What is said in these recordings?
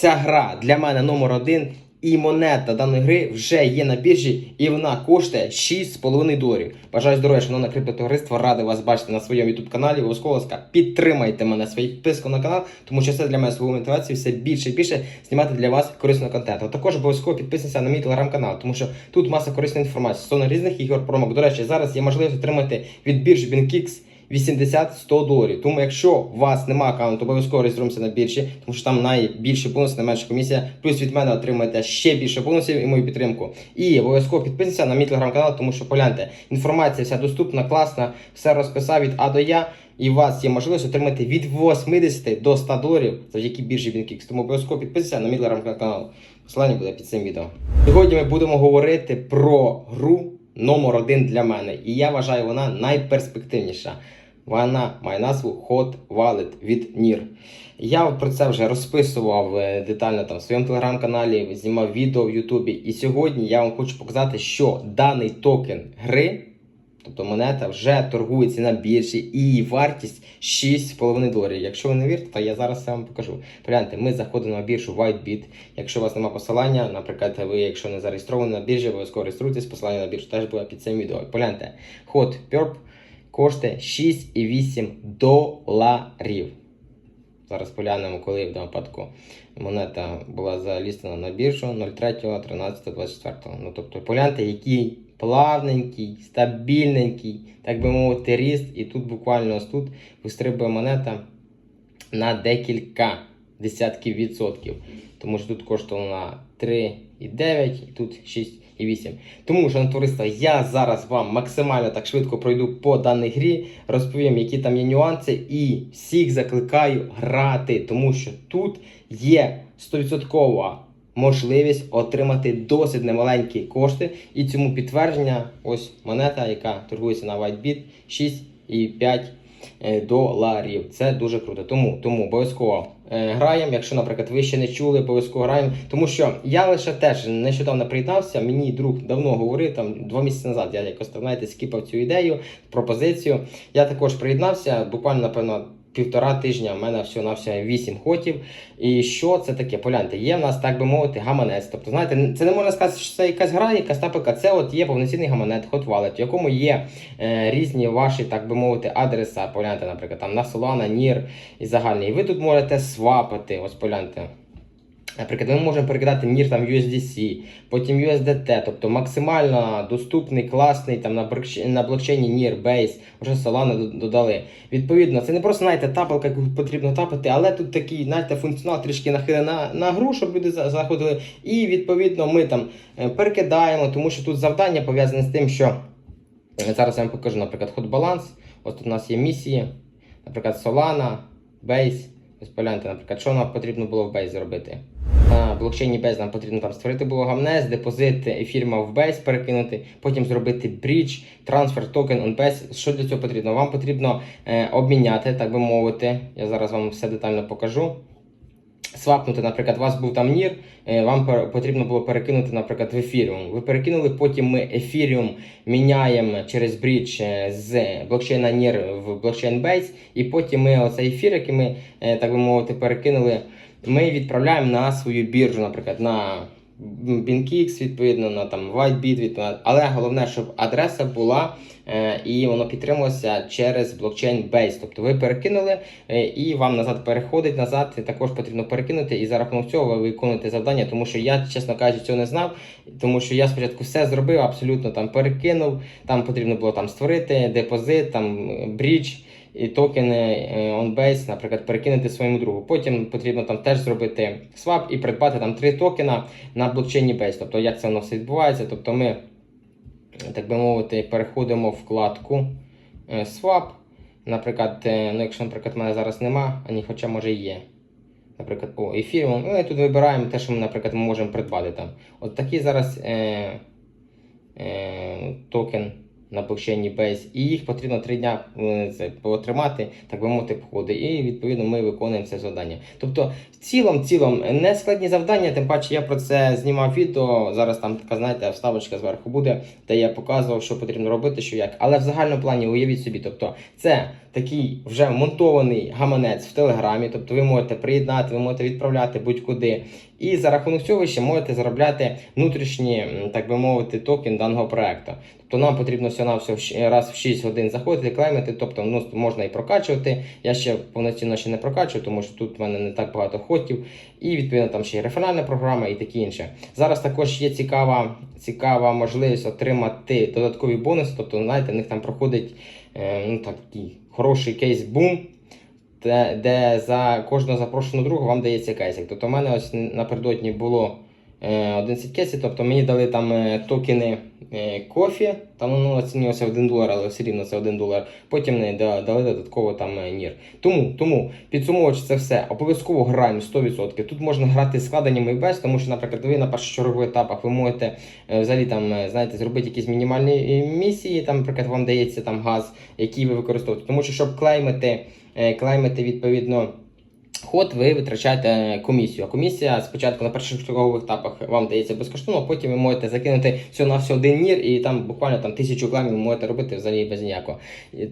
ця гра для мене номер один. І монета даної гри вже є на біржі, і вона коштує 6,5 доларів. Бажаю здоров'я, шановне криптотовариство, радий вас бачити на своєму youtube каналі. Обов'язково ласка, підтримайте мене своєю підпискою на канал, тому що це для мене свою мотивацію все більше і більше знімати для вас корисного контенту. Також обов'язково підписуйтесь на мій телеграм-канал, тому що тут маса корисної інформації стосовно різних ігор промок. До речі, зараз є можливість отримати від біржі BinKix 80-100 доларів. Тому якщо у вас немає аккаунту, обов'язково реєструємося на біржі, тому що там найбільший бонус, найменша комісія. Плюс від мене отримаєте ще більше бонусів і мою підтримку. І обов'язково підписуйтесь на мій телеграм-канал, тому що погляньте, інформація вся доступна, класна, все розписав від А до Я. І у вас є можливість отримати від 80 до 100 доларів завдяки біржі BinKix. Тому обов'язково підписуйтесь на мій телеграм-канал. Посилання буде під цим відео. Сьогодні ми будемо говорити про гру номер один для мене. І я вважаю, вона найперспективніша. Вона має назву Hot Wallet від NIR. Я про це вже розписував е, детально там в своєму телеграм-каналі, знімав відео в Ютубі. І сьогодні я вам хочу показати, що даний токен гри, тобто монета, вже торгується на біржі і її вартість 6,5 доларів. Якщо ви не вірите, то я зараз це вам покажу. Погляньте, ми заходимо на біржу WhiteBit. Якщо у вас немає посилання, наприклад, ви, якщо не зареєстровані на біржі, обов'язково реєструйтесь, посилання на біржу теж буде під цим відео. Погляньте, Hot Perp коштує 6,8 доларів. Зараз поглянемо, коли в випадку монета була залістена на біржу 03.13.24. Ну, тобто, погляньте, який плавненький, стабільненький, так би мовити, ріст. І тут буквально ось тут вистрибує монета на декілька десятків відсотків. Тому що тут коштувала 3,9 і тут 6,8. Тому, шановне товариство, я зараз вам максимально так швидко пройду по даній грі, розповім, які там є нюанси, і всіх закликаю грати, тому що тут є 100% можливість отримати досить немаленькі кошти. І цьому підтвердження ось монета, яка торгується на WhiteBit 6,5 е, доларів. Це дуже круто. Тому, тому обов'язково е, граємо. Якщо, наприклад, ви ще не чули, обов'язково граємо. Тому що я лише теж нещодавно приєднався. Мені друг давно говорив, там два місяці назад. Я якось знаєте, скіпав цю ідею, пропозицію. Я також приєднався, буквально, напевно. Півтора тижня в мене всього на всього 8 хотів. І що це таке? Погляньте, є в нас, так би мовити, гаманець. Тобто, знаєте, це не можна сказати, що це якась гра, якась тапика. Це от є повноцінний гаманет, hot wallet, в якому є е, різні ваші, так би мовити, адреса. Погляньте, наприклад, там на Solana, NIR і загальний. І ви тут можете свапити. Ось погляньте. Наприклад, ми можемо перекидати NIR там USDC, потім USDT, тобто максимально доступний, класний там на блокчейні NIR, Base, вже Solana додали. Відповідно, це не просто знаєте, тапалка, яку потрібно тапати, але тут такий, знаєте, функціонал трішки нахилений на, на гру, щоб люди заходили. І відповідно ми там е, перекидаємо, тому що тут завдання пов'язане з тим, що е, зараз я вам покажу, наприклад, ход баланс. Ось тут у нас є місії, наприклад, Solana, Base. Ось погляньте, наприклад, що нам потрібно було в Base зробити. На блокчейні Base нам потрібно там створити було гамнез, депозит ефірма в Base перекинути, потім зробити брідж, трансфер токен on Base. Що для цього потрібно? Вам потрібно е, обміняти, так би мовити. Я зараз вам все детально покажу. Свапнути, наприклад, у вас був там NIR, е, вам потрібно було перекинути, наприклад, в ефіріум. Ви перекинули, потім ми ефіріум міняємо через брідж е, з блокчейна нір в блокчейн Base, і потім ми оцей ефір, який ми, е, так би мовити, перекинули, ми відправляємо на свою біржу, наприклад, на BinKix, відповідно, на там WhiteBit, відповідно. але головне, щоб адреса була е, і воно підтримувалося через блокчейн Base. Тобто ви перекинули е, і вам назад переходить назад, також потрібно перекинути, і за рахунок цього ви виконуєте завдання, тому що я, чесно кажучи, цього не знав, тому що я спочатку все зробив, абсолютно там перекинув, там потрібно було там створити депозит, там е, брідж. І токени е, OnBase, наприклад, перекинути своєму другу. Потім потрібно там теж зробити свап і придбати там три токена на блокчейні Base. Тобто, як це воно все відбувається? Тобто ми, так би мовити, переходимо в вкладку е, Swap. Наприклад, е, ну, якщо, наприклад, в мене зараз нема, ані хоча може є. Наприклад, о, Ethereum. Ну і тут вибираємо те, що ми, наприклад, можемо придбати там. От такий зараз е, е, токен на блокчейні Base, і їх потрібно три дня е, це, потримати, так би мовити, походи. І відповідно ми виконуємо це завдання. Тобто, в цілому, цілом, не складні завдання, тим паче я про це знімав відео. Зараз там така, знаєте, вставочка зверху буде, де я показував, що потрібно робити, що як. Але в загальному плані уявіть собі, тобто, це такий вже вмонтований гаманець в Телеграмі, тобто ви можете приєднати, ви можете відправляти будь-куди. І за рахунок цього ще можете заробляти внутрішні, так би мовити, токен даного проекту. Тобто нам потрібно всього раз в 6 годин заходити, клеймити, тобто ну, можна і прокачувати. Я ще повноцінно ще не прокачую, тому що тут в мене не так багато ходів. І відповідно там ще є реферальна програма і таке інше. Зараз також є цікава, цікава можливість отримати додаткові бонуси. Тобто, знаєте, в них там проходить е, ну, так, такий хороший кейс бум. Де, де за кожного запрошеного друга вам дається кейсик. Тобто в мене ось напередодні було 11 кейсів, тобто мені дали там е, токени е, кофі, там воно оцінювалося 1 долар, але все рівно це 1 долар. Потім мені дали додатково там е, нір. Тому, тому підсумовуючи це все, обов'язково граємо 100%. Тут можна грати складеннями і без, тому що, наприклад, ви на першочергових етапах ви можете е, взагалі там, е, знаєте, зробити якісь мінімальні е, місії, там, наприклад, вам дається там газ, який ви використовуєте. Тому що щоб клеймити, е, клеймити відповідно. Ход ви витрачаєте комісію. А комісія спочатку на перших чергових етапах вам дається безкоштовно, потім ви можете закинути всього на все один нір, і там буквально там тисячу грамів ви можете робити взагалі без ніякого.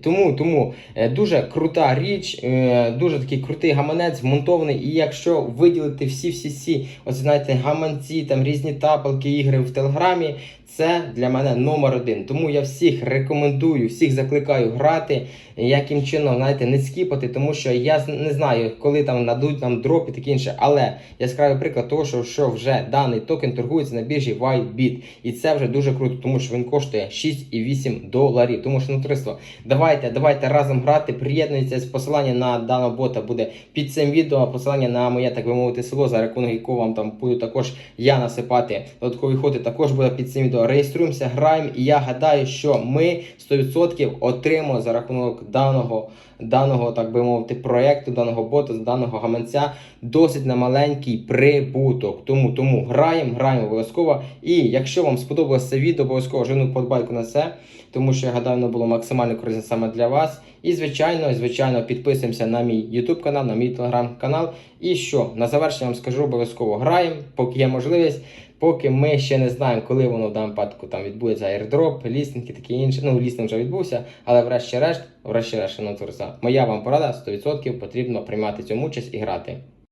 Тому, тому е, дуже крута річ, е, дуже такий крутий гаманець, вмонтований. І якщо виділити всі всі всі, ось знаєте, гаманці, там різні тапалки, ігри в телеграмі. Це для мене номер один. Тому я всіх рекомендую, всіх закликаю грати, яким чином, знаєте, не скіпати, тому що я не знаю, коли там надуть нам дроп і таке інше. Але яскравий приклад того, що, що вже даний токен торгується на біржі YBIT. І це вже дуже круто, тому що він коштує 6,8 доларів. Тому що ну, товариство, давайте, давайте разом грати. Приєднуйтесь, посилання на даного бота буде під цим відео. Посилання на моє, так би мовити, село, за рахунок якого вам там буду також я насипати додаткові ходи, також буде під цим відео. Реєструємося, граємо, і я гадаю, що ми 100% отримаємо за рахунок даного. Даного, так би мовити, проекту, даного бота, даного гаманця досить на маленький прибуток. Тому тому граємо, граємо обов'язково. І якщо вам сподобалося це відео, обов'язково жину подбайку на це, тому що я гадаю, воно було максимально корисне саме для вас. І звичайно, звичайно, підписуємося на мій YouTube канал, на мій телеграм канал. І що на завершення вам скажу, обов'язково граємо, поки є можливість. Поки ми ще не знаємо, коли воно в даному випадку там відбудеться airdrop, лістинг і таке інше. Ну, лістинг вже відбувся, але врешті-решт, врешті-решт, ну, це моя вам порада 100% потрібно приймати цьому участь і грати.